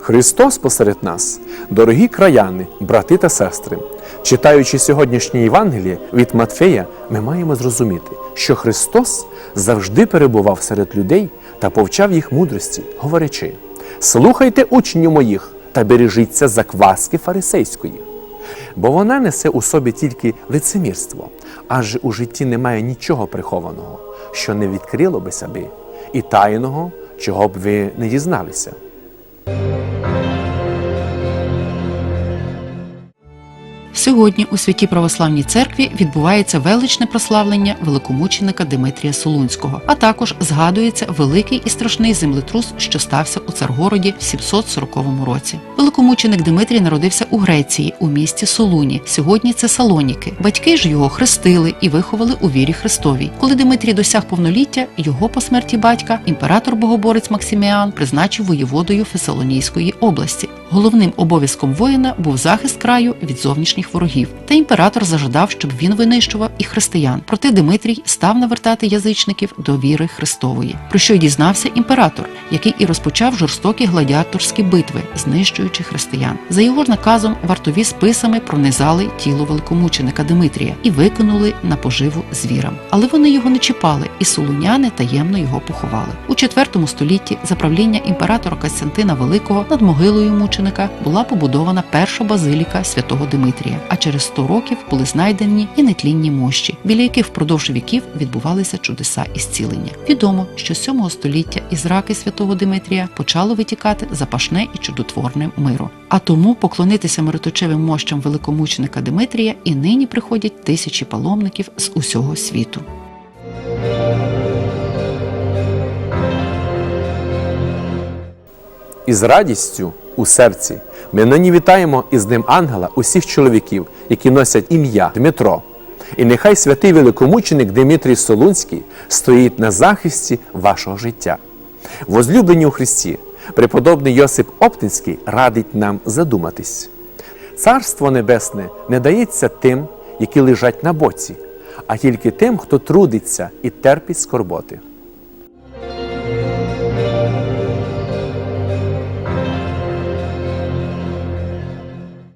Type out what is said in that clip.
Христос посеред нас, дорогі краяни, брати та сестри. Читаючи сьогоднішнє Євангеліє від Матфея, ми маємо зрозуміти, що Христос завжди перебував серед людей та повчав їх мудрості, говорячи: Слухайте учнів моїх та бережіться закваски фарисейської. Бо вона несе у собі тільки лицемірство, аж у житті немає нічого прихованого, що не відкрило би себе, і тайного, чого б ви не дізналися. Сьогодні у святій православній церкві відбувається величне прославлення великомученика Димитрія Солунського, а також згадується великий і страшний землетрус, що стався у Царгороді в 740 році. Великомученик Димитрій народився у Греції у місті Солуні. Сьогодні це Салоніки. Батьки ж його хрестили і виховали у вірі Христовій. Коли Димитрій досяг повноліття, його по смерті батька імператор богоборець Максиміан призначив воєводою Фесалонійської області. Головним обов'язком воїна був захист краю від зовнішніх ворогів. Та імператор зажадав, щоб він винищував і християн. Проте Димитрій став навертати язичників до віри Христової, про що й дізнався імператор, який і розпочав жорстокі гладіаторські битви, знищуючи християн. За його наказом вартові списами пронизали тіло великомученика Димитрія і викинули на поживу звірам. Але вони його не чіпали, і солуняни таємно його поховали. У IV столітті за правління імператора Костянтина Великого над могилою мученика була побудована перша базиліка святого Димитрія. А через 100 років були знайдені і нетлінні мощі, біля яких впродовж віків відбувалися чудеса і зцілення. Відомо, що з 7 століття із раки святого Димитрія почало витікати запашне і чудотворне миро. А тому поклонитися мироточевим мощам великомученика Димитрія і нині приходять тисячі паломників з усього світу. І з радістю у серці ми нині вітаємо із ним ангела усіх чоловіків, які носять ім'я Дмитро. І нехай святий великомученик Дмитрій Солунський стоїть на захисті вашого життя. Возлюблені у Христі, преподобний Йосип Оптинський радить нам задуматись. Царство Небесне не дається тим, які лежать на боці, а тільки тим, хто трудиться і терпить скорботи.